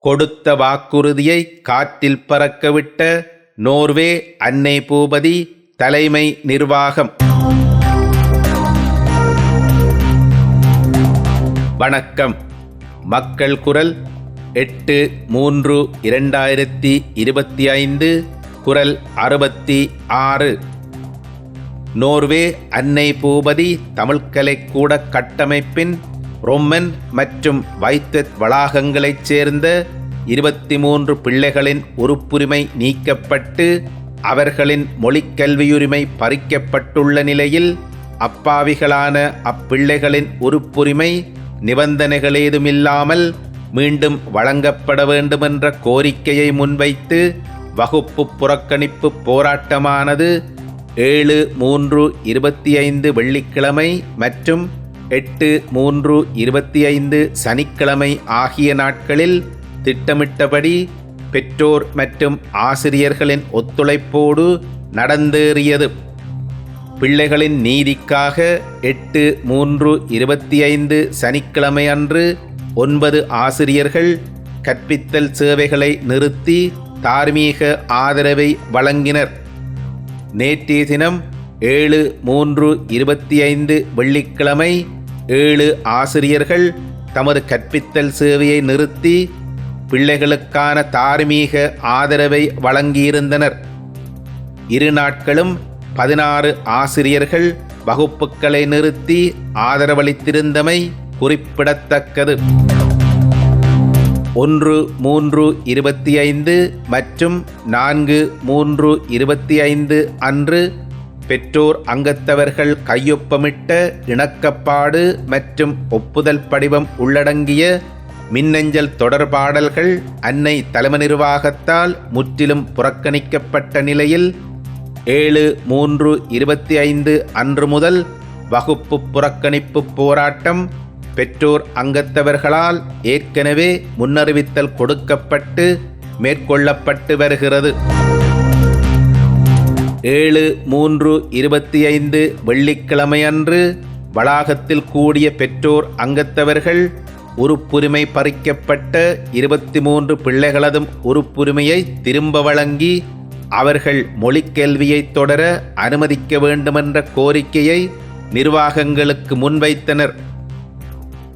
கொடுத்த வாக்குறுதியை காற்றில் பறக்கவிட்ட நோர்வே அன்னை பூபதி தலைமை நிர்வாகம். வணக்கம். மக்கள் குரல் எட்டு மூன்று இரண்டாயிரத்தி இருபத்தி ஐந்து குரல் அறுபத்தி ஆறு. நோர்வே அன்னை பூபதி தமிழ்கலைக்கூட கட்டமைப்பின் ரொம்மன் மற்றும் வைத்தத் வளாகங்களைச் சேர்ந்த இருபத்தி மூன்று பிள்ளைகளின் உறுப்புரிமை நீக்கப்பட்டு அவர்களின் மொழிக்கல்வியுரிமை பறிக்கப்பட்டுள்ள நிலையில் அப்பாவிகளான அப்பிள்ளைகளின் உறுப்புரிமை நிபந்தனைகள் ஏதுமில்லாமல் மீண்டும் வழங்கப்பட வேண்டுமென்ற கோரிக்கையை முன்வைத்து வகுப்பு புறக்கணிப்பு போராட்டமானது ஏழு மூன்று இருபத்தி ஐந்து வெள்ளிக்கிழமை மற்றும் எட்டு மூன்று இருபத்தி ஐந்து சனிக்கிழமை ஆகிய நாட்களில் திட்டமிட்டபடி பெற்றோர் மற்றும் ஆசிரியர்களின் ஒத்துழைப்போடு நடந்தேறியது. பிள்ளைகளின் நீதிக்காக எட்டு மூன்று இருபத்தி ஐந்து சனிக்கிழமை அன்று ஒன்பது ஆசிரியர்கள் கற்பித்தல் சேவைகளை நிறுத்தி தார்மீக ஆதரவை வழங்கினர். நேற்றைய தினம் ஏழு மூன்று இருபத்தி ஐந்து வெள்ளிக்கிழமை ஏழு ஆசிரியர்கள் தமது கற்பித்தல் சேவையை நிறுத்தி பிள்ளைகளுக்கான தார்மீக ஆதரவை வழங்கியிருந்தனர். இரு நாட்களும் பதினாறு ஆசிரியர்கள் வகுப்புகளை நிறுத்தி ஆதரவளித்திருந்தமை குறிப்பிடத்தக்கது. ஒன்று மூன்று இருபத்தி ஐந்து மற்றும் நான்கு மூன்று இருபத்தி ஐந்து அன்று பெற்றோர் அங்கத்தவர்கள் கையொப்பமிட்ட இணக்கப்பாடு மற்றும் ஒப்புதல் படிவம் உள்ளடங்கிய மின்னஞ்சல் தொடர்பாடல்கள் அன்னை தலைமை நிர்வாகத்தால் முற்றிலும் புறக்கணிக்கப்பட்ட நிலையில் ஏழு மூன்று இருபத்தி ஐந்து அன்று முதல் வகுப்பு புறக்கணிப்பு போராட்டம் பெற்றோர் அங்கத்தவர்களால் ஏற்கனவே முன்னறிவித்தல் கொடுக்கப்பட்டு மேற்கொள்ளப்பட்டு வருகிறது. ஏழு மூன்று இருபத்தி ஐந்து வெள்ளிக்கிழமையன்று வளாகத்தில் கூடிய பெற்றோர் அங்கத்தவர்கள் உறுப்புரிமை பறிக்கப்பட்ட இருபத்தி மூன்று பிள்ளைகளதும் உறுப்புரிமையை திரும்ப வழங்கி அவர்கள் மொழிக்கல்வியை தொடர அனுமதிக்க வேண்டுமென்ற கோரிக்கையை நிர்வாகங்களுக்கு முன்வைத்தனர்.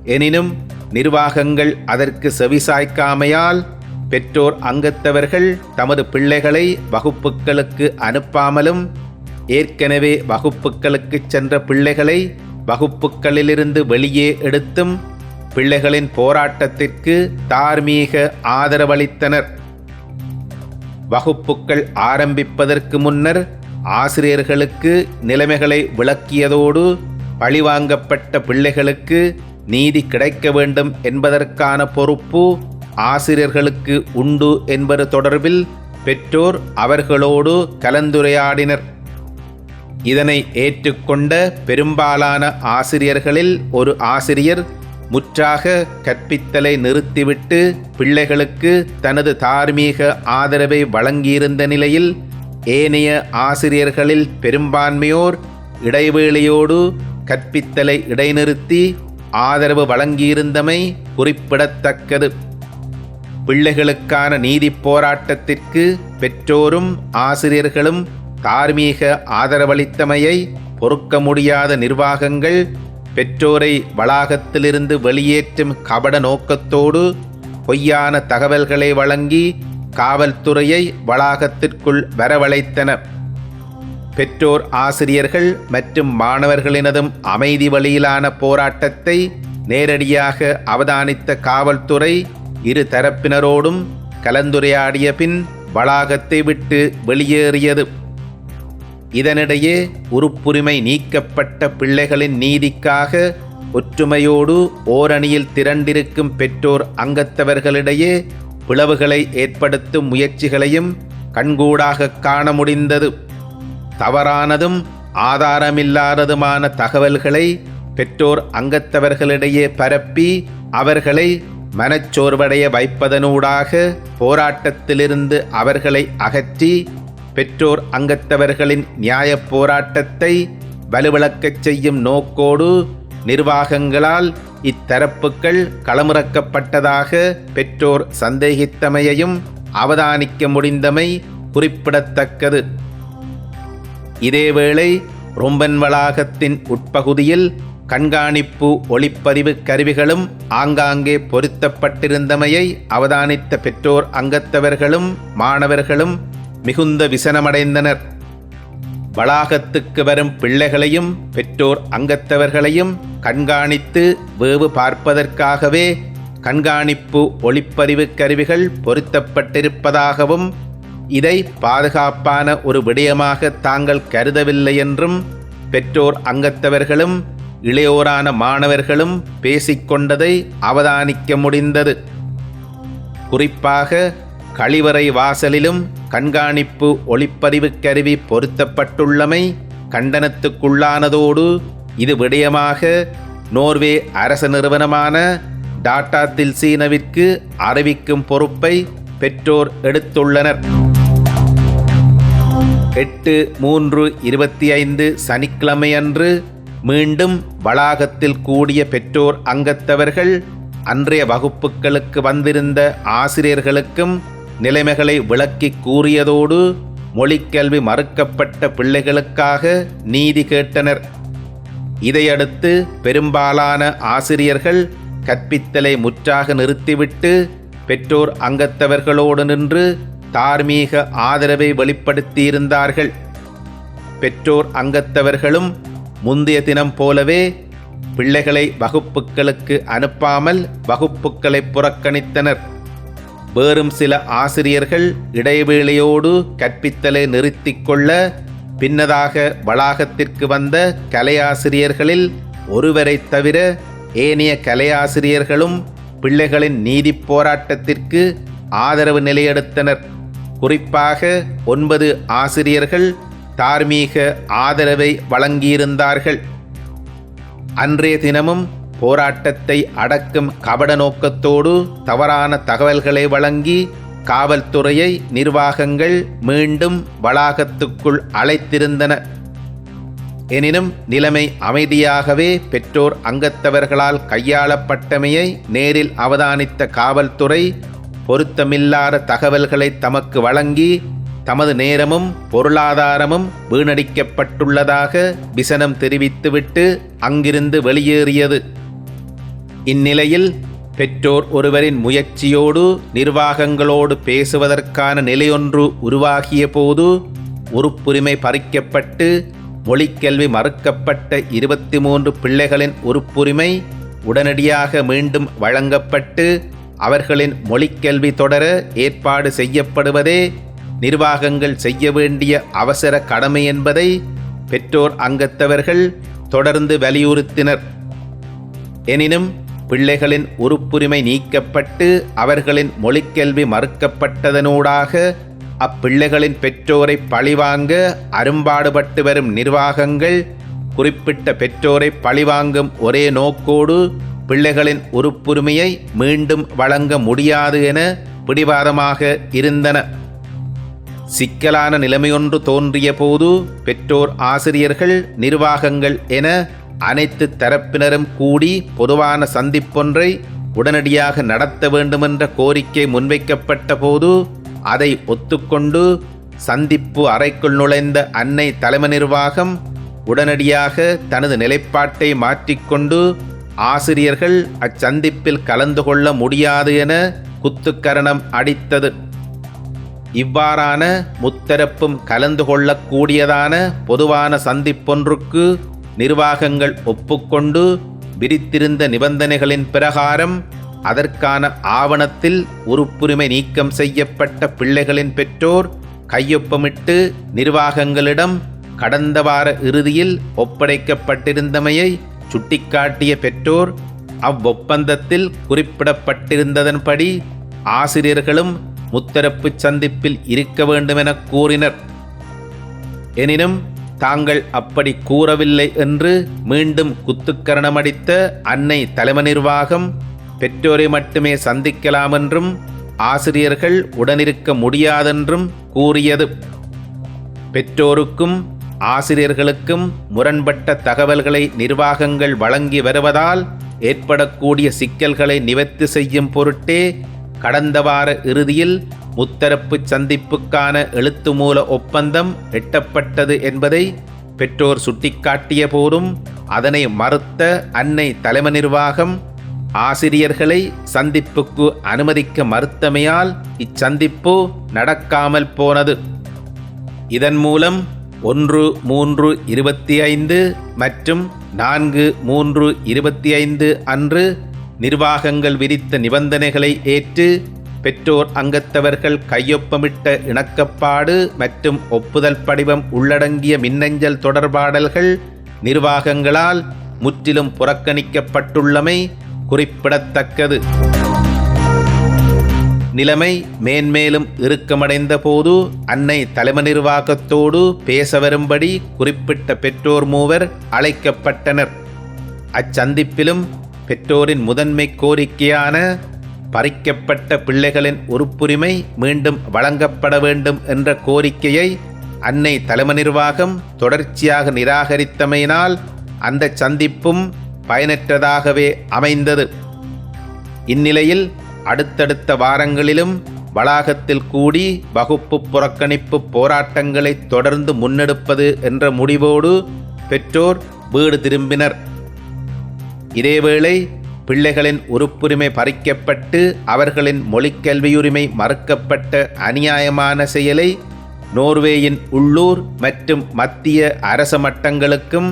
எனினும் நிர்வாகங்கள் அதற்கு செவிசாய்க்காமையால் பெற்றோர் அங்கத்தவர்கள் தமது பிள்ளைகளை வகுப்புகளுக்கு அனுப்பாமலும் ஏற்கனவே வகுப்புகளுக்கு சென்ற பிள்ளைகளை வகுப்புகளிலிருந்து வெளியே எடுத்தும் பிள்ளைகளின் போராட்டத்திற்கு தார்மீக ஆதரவளித்தனர். வகுப்புகள் ஆரம்பிப்பதற்கு முன்னர் ஆசிரியர்களுக்கு நிலைமைகளை விளக்கியதோடு பழிவாங்கப்பட்ட பிள்ளைகளுக்கு நீதி கிடைக்க வேண்டும் என்பதற்கான பொறுப்பு ஆசிரியர்களுக்கு உண்டு என்பது தொடர்பில் பெற்றோர் அவர்களோடு கலந்துரையாடினர். இதனை ஏற்றுக்கொண்ட பெரும்பாலான ஆசிரியர்களில் ஒரு ஆசிரியர் முற்றாக கற்பித்தலை நிறுத்திவிட்டு பிள்ளைகளுக்கு தனது தார்மீக ஆதரவை வழங்கியிருந்த நிலையில் ஏனைய ஆசிரியர்களில் பெரும்பான்மையோர் இடைவேளையோடு கற்பித்தலை இடைநிறுத்தி ஆதரவு வழங்கியிருந்தமை குறிப்பிடத்தக்கது. பிள்ளைகளுக்கான நீதி போராட்டத்திற்கு பெற்றோரும் ஆசிரியர்களும் தார்மீக ஆதரவளித்தமையை பொறுக்க முடியாத நிர்வாகங்கள் பெற்றோரை வளாகத்திலிருந்து வெளியேற்றும் கபட நோக்கத்தோடு பொய்யான தகவல்களை வழங்கி காவல்துறையை வளாகத்திற்குள் வரவழைத்தன. பெற்றோர் ஆசிரியர்கள் மற்றும் மாணவர்களினதும் அமைதி வழியிலான போராட்டத்தை நேரடியாக அவதானித்த காவல்துறை இரு தரப்பினரோடும் கலந்துரையாடிய பின் வளாகத்தை விட்டு வெளியேறியது. இதனிடையே உறுப்புரிமை நீக்கப்பட்ட பிள்ளைகளின் நீதிக்காக ஒற்றுமையோடு ஓரணியில் திரண்டிருக்கும் பெற்றோர் அங்கத்தவர்களிடையே பிளவுகளை ஏற்படுத்தும் முயற்சிகளையும் கண்கூடாக காண முடிந்தது. தவறானதும் ஆதாரமில்லாததுமான தகவல்களை பெற்றோர் அங்கத்தவர்களிடையே பரப்பி அவர்களை மனச்சோர்வடைய வைப்பதனூடாக போராட்டத்திலிருந்து அவர்களை அகற்றி பெற்றோர் அங்கத்தவர்களின் நியாயப் போராட்டத்தை வலுவிளக்கச் செய்யும் நோக்கோடு நிர்வாகங்களால் இத்தரப்புக்கள் களமிறக்கப்பட்டதாக பெற்றோர் சந்தேகித்தமையையும் அவதானிக்க முடிந்தமை குறிப்பிடத்தக்கது. இதேவேளை ரொம்பன் வளாகத்தின் உட்பகுதியில் கண்காணிப்பு ஒளிப்பதிவு கருவிகளும் ஆங்காங்கே பொருத்தப்பட்டிருந்தமையை அவதானித்த பெற்றோர் அங்கத்தவர்களும் மாணவர்களும் மிகுந்த விசனமடைந்தனர். வளாகத்துக்கு வரும் பிள்ளைகளையும் பெற்றோர் அங்கத்தவர்களையும் கண்காணித்து வேவு பார்ப்பதற்காகவே கண்காணிப்பு ஒளிப்பதிவு கருவிகள் பொருத்தப்பட்டிருப்பதாகவும் இதை பாதுகாப்பான ஒரு விடயமாக தாங்கள் கருதவில்லை என்றும் பெற்றோர் அங்கத்தவர்களும் இளையோரான மாணவர்களும் பேசிக்கொண்டதை அவதானிக்க முடிந்தது. குறிப்பாக கழிவறை வாசலிலும் கண்காணிப்பு ஒளிப்பதிவு கருவி பொருத்தப்பட்டுள்ளமை கண்டனத்துக்குள்ளானதோடு இது விடயமாக நோர்வே அரச நிறுவனமான டாடா தில்சீனவிற்கு அறிவிக்கும் பொறுப்பை பெற்றோர் எடுத்துள்ளனர். எட்டு மூன்று இருபத்தி ஐந்து சனிக்கிழமையன்று மீண்டும் வளாகத்தில் கூடிய பெற்றோர் அங்கத்தவர்கள் அன்றைய வகுப்புகளுக்கு வந்திருந்த ஆசிரியர்களுக்கும் நிலைமைகளை விளக்கி கூறியதோடு மொழிக்கல்வி மறுக்கப்பட்ட பிள்ளைகளுக்காக நீதி கேட்டனர். இதையடுத்து பெரும்பாலான ஆசிரியர்கள் கற்பித்தலை முற்றாக நிறுத்திவிட்டு பெற்றோர் அங்கத்தவர்களோடு நின்று தார்மீக ஆதரவை வெளிப்படுத்தியிருந்தார்கள். பெற்றோர் அங்கத்தவர்களும் முந்தைய தினம் போலவே பிள்ளைகளை வகுப்புகளுக்கு அனுப்பாமல் வகுப்புகளை புறக்கணித்தனர். வேறும் சில ஆசிரியர்கள் இடைவேளையோடு கற்பித்தலை நிறுத்திக் கொள்ள பின்னதாக வளாகத்திற்கு வந்த கலையாசிரியர்களில் ஒருவரைத் தவிர ஏனைய கலையாசிரியர்களும் பிள்ளைகளின் நீதிப் போராட்டத்திற்கு ஆதரவு நிலையெடுத்தனர். குறிப்பாக ஒன்பது ஆசிரியர்கள் தார்மீக ஆதரவை வழங்கியிருந்தார்கள். அன்றைய தினமும் போராட்டத்தை அடக்கும் கபட நோக்கத்தோடு தவறான தகவல்களை வழங்கி காவல்துறையை நிர்வாகங்கள் மீண்டும் வளாகத்துக்குள் அழைத்திருந்தன. எனினும் நிலைமை அமைதியாகவே பெற்றோர் அங்கத்தவர்களால் கையாளப்பட்டமையை நேரில் அவதானித்த காவல்துறை பொருத்தமில்லாத தகவல்களை தமக்கு வழங்கி தமது நேரமும் பொருளாதாரமும் வீணடிக்கப்பட்டுள்ளதாக விசனம் தெரிவித்துவிட்டு அங்கிருந்து வெளியேறியது. இந்நிலையில் பெற்றோர் ஒருவரின் முயற்சியோடு நிர்வாகங்களோடு பேசுவதற்கான நிலையொன்று உருவாகிய போது உறுப்புரிமை பறிக்கப்பட்டு மொழிக்கல்வி மறுக்கப்பட்ட இருபத்தி மூன்று பிள்ளைகளின் உறுப்புரிமை உடனடியாக மீண்டும் வழங்கப்பட்டு அவர்களின் மொழிக்கல்வி தொடர ஏற்பாடு செய்யப்படுவதே நிர்வாகங்கள் செய்ய வேண்டிய அவசர கடமை என்பதை பெற்றோர் அங்கத்தவர்கள் தொடர்ந்து வலியுறுத்தினர். எனினும் பிள்ளைகளின் உறுப்புரிமை நீக்கப்பட்டு அவர்களின் மொழிக்கல்வி மறுக்கப்பட்டதனூடாக அப்பிள்ளைகளின் பெற்றோரை பழிவாங்க அரும்பாடுபட்டு வரும் நிர்வாகங்கள் குறிப்பிட்ட பெற்றோரை பழிவாங்கும் ஒரே நோக்கோடு பிள்ளைகளின் உறுப்புரிமையை மீண்டும் வழங்க முடியாது என பிடிவாதமாக இருந்தன. சிக்கலான நிலைமையொன்று தோன்றிய போது பெற்றோர் ஆசிரியர்கள் நிர்வாகங்கள் என அனைத்து தரப்பினரும் கூடி பொதுவான சந்திப்பொன்றை உடனடியாக நடத்த வேண்டுமென்ற கோரிக்கை முன்வைக்கப்பட்ட போது அதை ஒத்துக்கொண்டு சந்திப்பு அறைக்குள் நுழைந்த அன்னை தலைமை நிர்வாகம் உடனடியாக தனது நிலைப்பாட்டை மாற்றிக்கொண்டு ஆசிரியர்கள் அச்சந்திப்பில் கலந்து கொள்ள முடியாது என குத்துக்கரணம் அடித்தது. இவ்வாறான முத்தரப்பும் கலந்து கொள்ளக்கூடியதான பொதுவான சந்திப்பொன்றுக்கு நிர்வாகங்கள் ஒப்புக்கொண்டு விரித்திருந்த நிபந்தனைகளின் பிரகாரம் அதற்கான ஆவணத்தில் உறுப்புரிமை நீக்கம் செய்யப்பட்ட பிள்ளைகளின் பெற்றோர் கையொப்பமிட்டு நிர்வாகங்களிடம் கடந்த வார இறுதியில் ஒப்படைக்கப்பட்டிருந்தமையை சுட்டிக்காட்டிய பெற்றோர் அவ்வொப்பந்தத்தில் குறிப்பிடப்பட்டிருந்ததன்படி ஆசிரியர்களும் முத்தரப்பு சந்திப்பில் இருக்க வேண்டுமென கூறினர். எனினும் தாங்கள் அப்படி கூறவில்லை என்று மீண்டும் குத்துக்கரணமடித்த அன்னை தலைமை நிர்வாகம் பெற்றோரை மட்டுமே சந்திக்கலாம் என்றும் ஆசிரியர்கள் உடனிருக்க முடியாதென்றும் கூறியது. பெற்றோருக்கும் ஆசிரியர்களுக்கும் முரண்பட்ட தகவல்களை நிர்வாகங்கள் வழங்கி வருவதால் ஏற்படக்கூடிய சிக்கல்களை நிவர்த்தி செய்யும் பொருட்டே கடந்த வார இறுதியில் முத்தரப்பு சந்திப்புக்கான எழுத்து மூல ஒப்பந்தம் எட்டப்பட்டது என்பதை பெற்றோர் சுட்டிக்காட்டிய போதும் அதனை மறுத்த அன்னை தலைமை நிர்வாகம் ஆசிரியர்களை சந்திப்புக்கு அனுமதிக்க மறுத்தமையால் இச்சந்திப்பு நடக்காமல் போனது. இதன் மூலம் ஒன்று மூன்று இருபத்தி ஐந்து மற்றும் நான்கு மூன்று இருபத்தி ஐந்து அன்று நிர்வாகங்கள் விதித்த நிபந்தனைகளை ஏற்று பெற்றோர் அங்கத்தவர்கள் கையொப்பமிட்ட இணக்கப்பாடு மற்றும் ஒப்புதல் படிவம் உள்ளடங்கிய மின்னஞ்சல் தொடர்பாடல்கள் நிர்வாகங்களால் முற்றிலும் புறக்கணிக்கப்பட்டுள்ளமை குறிப்பிடத்தக்கது. நிலைமை மேன்மேலும் இறுக்கமடைந்த போது அன்னை தலைமை நிர்வாகத்தோடு பேச வரும்படி குறிப்பிட்ட பெற்றோர் மூவர் அழைக்கப்பட்டனர். அச்சந்திப்பிலும் பெற்றோரின் முதன்மை கோரிக்கையான பறிக்கப்பட்ட பிள்ளைகளின் உறுப்புரிமை மீண்டும் வழங்கப்பட வேண்டும் என்ற கோரிக்கையை அன்னை தலைமை நிர்வாகம் தொடர்ச்சியாக நிராகரித்தமையினால் அந்த சந்திப்பும் பயனற்றதாகவே அமைந்தது. இந்நிலையில் அடுத்தடுத்த வாரங்களிலும் வளாகத்தில் கூடி வகுப்பு புறக்கணிப்பு போராட்டங்களை தொடர்ந்து முன்னெடுப்பது என்ற முடிவோடு பெற்றோர் வீடு திரும்பினர். இதேவேளை பிள்ளைகளின் உறுப்புரிமை பறிக்கப்பட்டு அவர்களின் மொழிக்கல்வியுரிமை மறுக்கப்பட்ட அநியாயமான செயலை நோர்வேயின் உள்ளூர் மற்றும் மத்திய அரச மட்டங்களுக்கும்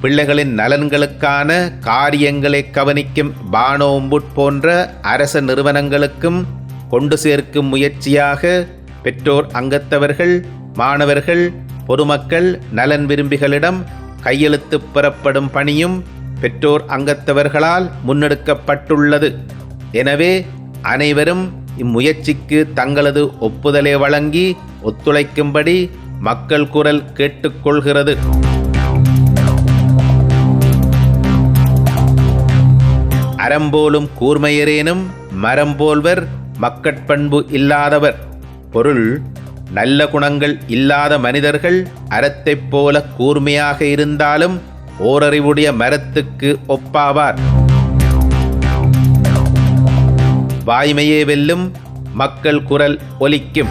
பிள்ளைகளின் நலன்களுக்கான காரியங்களை கவனிக்கும் பானோம்புட் போன்ற அரச நிறுவனங்களுக்கும் கொண்டு சேர்க்கும் முயற்சியாக பெற்றோர் அங்கத்தவர்கள் மாணவர்கள் பொதுமக்கள் நலன் விரும்பிகளிடம் கையெழுத்து பெறப்படும் பணியும் பெற்றோர் அங்கத்தவர்களால் முன்னெடுக்கப்பட்டுள்ளது. எனவே அனைவரும் இம்முயற்சிக்கு தங்களது ஒப்புதலை வழங்கி ஒத்துழைக்கும்படி மக்கள் குரல் கேட்டுக்கொள்கிறது. அறம்போலும் கூர்மையரேனும் மரம்போல்வர் மக்கட்பண்பு இல்லாதவர். பொருள் நல்ல குணங்கள் இல்லாத மனிதர்கள் அறத்தைப் போல கூர்மையாக இருந்தாலும் ஓரறிவுடைய மரத்துக்கு ஒப்பாவார். வாய்மையே வெல்லும் மக்கள் குரல் ஒலிக்கும்.